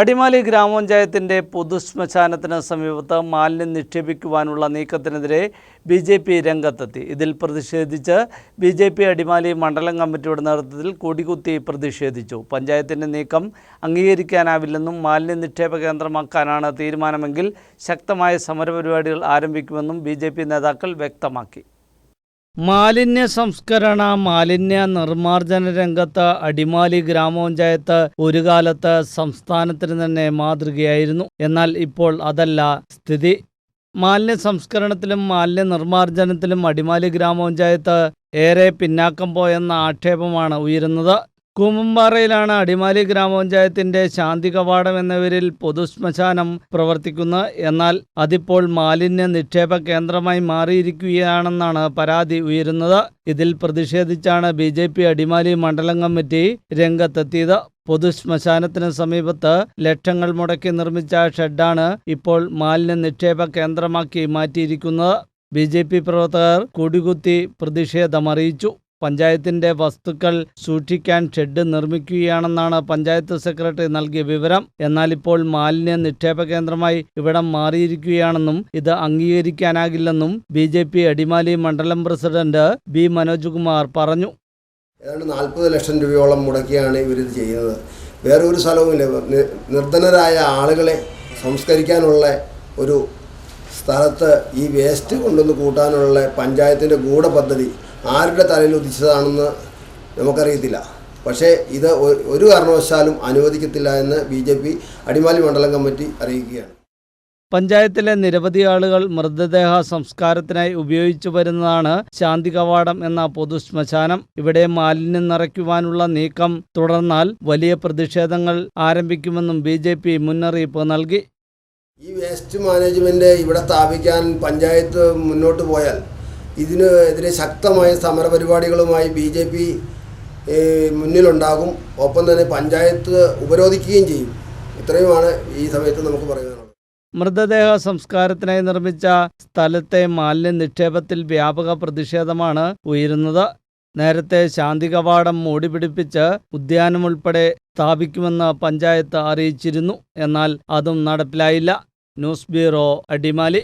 അടിമാലി ഗ്രാമപഞ്ചായത്തിന്റെ പൊതുശ്മശാനത്തിന് സമീപത്ത് മാലിന്യം നിക്ഷേപിക്കുവാനുള്ള നീക്കത്തിനെതിരെ ബി ജെ പി രംഗത്തെത്തി. ഇതിൽ പ്രതിഷേധിച്ച് ബി ജെ പി അടിമാലി മണ്ഡലം കമ്മിറ്റിയുടെ നേതൃത്വത്തിൽ കൊടികുത്തി പ്രതിഷേധിച്ചു. പഞ്ചായത്തിന്റെ നീക്കം അംഗീകരിക്കാനാവില്ലെന്നും മാലിന്യ നിക്ഷേപ കേന്ദ്രമാക്കാനാണ് തീരുമാനമെങ്കിൽ ശക്തമായ സമരപരിപാടികൾ ആരംഭിക്കുമെന്നും ബി നേതാക്കൾ വ്യക്തമാക്കി. മാലിന്യ സംസ്കരണ മാലിന്യ നിർമ്മാർജന രംഗത്ത് അടിമാലി ഗ്രാമപഞ്ചായത്ത് ഒരു കാലത്ത് സംസ്ഥാനത്തിന് തന്നെ മാതൃകയായിരുന്നു. എന്നാൽ ഇപ്പോൾ അതല്ല. സ്ഥിതി മാലിന്യ സംസ്കരണത്തിലും മാലിന്യ നിർമ്മാർജനത്തിലും അടിമാലി ഗ്രാമപഞ്ചായത്ത് ഏറെ പിന്നാക്കം പോയെന്ന ആക്ഷേപമാണ് ഉയരുന്നത്. കൂമ്പമ്പാറയിലാണ് അടിമാലി ഗ്രാമപഞ്ചായത്തിന്റെ ശാന്തി കവാടം എന്ന പേരിൽ പൊതുശ്മശാനം പ്രവർത്തിക്കുന്നത്. എന്നാൽ അതിപ്പോൾ മാലിന്യ നിക്ഷേപ കേന്ദ്രമായി മാറിയിരിക്കുകയാണെന്നാണ് പരാതി ഉയരുന്നത്. ഇതിൽ പ്രതിഷേധിച്ചാണ് ബി ജെ പി അടിമാലി മണ്ഡലം കമ്മിറ്റി രംഗത്തെത്തിയത്. പൊതുശ്മശാനത്തിന് സമീപത്ത് ലക്ഷങ്ങൾ മുടക്കി നിർമ്മിച്ച ഷെഡാണ് ഇപ്പോൾ മാലിന്യ നിക്ഷേപ കേന്ദ്രമാക്കി മാറ്റിയിരിക്കുന്നത്. ബി പ്രവർത്തകർ കൊടികുത്തി പ്രതിഷേധമറിയിച്ചു പഞ്ചായത്തിന്റെ വസ്തുക്കൾ സൂക്ഷിക്കാൻ ഷെഡ് നിർമ്മിക്കുകയാണെന്നാണ് പഞ്ചായത്ത് സെക്രട്ടറി നൽകിയ വിവരം. എന്നാൽ ഇപ്പോൾ മാലിന്യ നിക്ഷേപ കേന്ദ്രമായി ഇവിടം മാറിയിരിക്കുകയാണെന്നും ഇത് അംഗീകരിക്കാനാകില്ലെന്നും ബി ജെ പി അടിമാലി മണ്ഡലം പ്രസിഡന്റ് ബി മനോജ് കുമാർ പറഞ്ഞു. ഏതാണ്ട് നാൽപ്പത് ലക്ഷം രൂപയോളം മുടക്കിയാണ് ഇവർ ഇത് ചെയ്യുന്നത്. വേറെ ഒരു സ്ഥലവുമില്ല നിർധനരായ ആളുകളെ സംസ്കരിക്കാനുള്ള ഒരു സ്ഥലത്ത് ഈ വേസ്റ്റ് കൊണ്ടുവന്ന് കൂട്ടാനുള്ള പഞ്ചായത്തിന്റെ ഗൂഢപദ്ധതി ആരുടെ തലയിൽ ഉദിച്ചതാണെന്ന് നമുക്കറിയത്തില്ല. പക്ഷേ ഇത് ഒരു കാരണവശാലും അനുവദിക്കത്തില്ല എന്ന് ബി ജെ പി അടിമാലി മണ്ഡലം കമ്മിറ്റി അറിയിക്കുകയാണ്. പഞ്ചായത്തിലെ നിരവധി ആളുകൾ മൃതദേഹ സംസ്കാരത്തിനായി ഉപയോഗിച്ചു വരുന്നതാണ് ശാന്തി കവാടം എന്ന പൊതു ശ്മശാനം ഇവിടെ മാലിന്യം നിറയ്ക്കുവാനുള്ള നീക്കം തുടർന്നാൽ വലിയ പ്രതിഷേധങ്ങൾ ആരംഭിക്കുമെന്നും ബി ജെ പി മുന്നറിയിപ്പ് നൽകി. ഈ വേസ്റ്റ് മാനേജ്മെന്റ് ഇവിടെ സ്ഥാപിക്കാൻ പഞ്ചായത്ത് മുന്നോട്ട് പോയാൽ ഇതിന് എതിരെ ശക്തമായ സമരപരിപാടികളുമായി ബി ജെ പി മുന്നിലുണ്ടാകും. ഒപ്പം തന്നെ പഞ്ചായത്ത് ഉപരോധിക്കുകയും ചെയ്യും. ഇത്രയുമാണ് ഈ സമയത്ത് നമുക്ക് പറയാനുള്ളത്. മൃതദേഹ സംസ്കാരത്തിനായി നിർമ്മിച്ച സ്ഥലത്തെ മാലിന്യ നിക്ഷേപത്തിൽ വ്യാപക പ്രതിഷേധമാണ് ഉയരുന്നത്. നേരത്തെ ശാന്തി കവാടം മൂടിപിടിപ്പിച്ച് ഉദ്യാനം ഉൾപ്പെടെ സ്ഥാപിക്കുമെന്ന് പഞ്ചായത്ത് അറിയിച്ചിരുന്നു. എന്നാൽ അതും നടപ്പിലായില്ല. News bureau Adimali.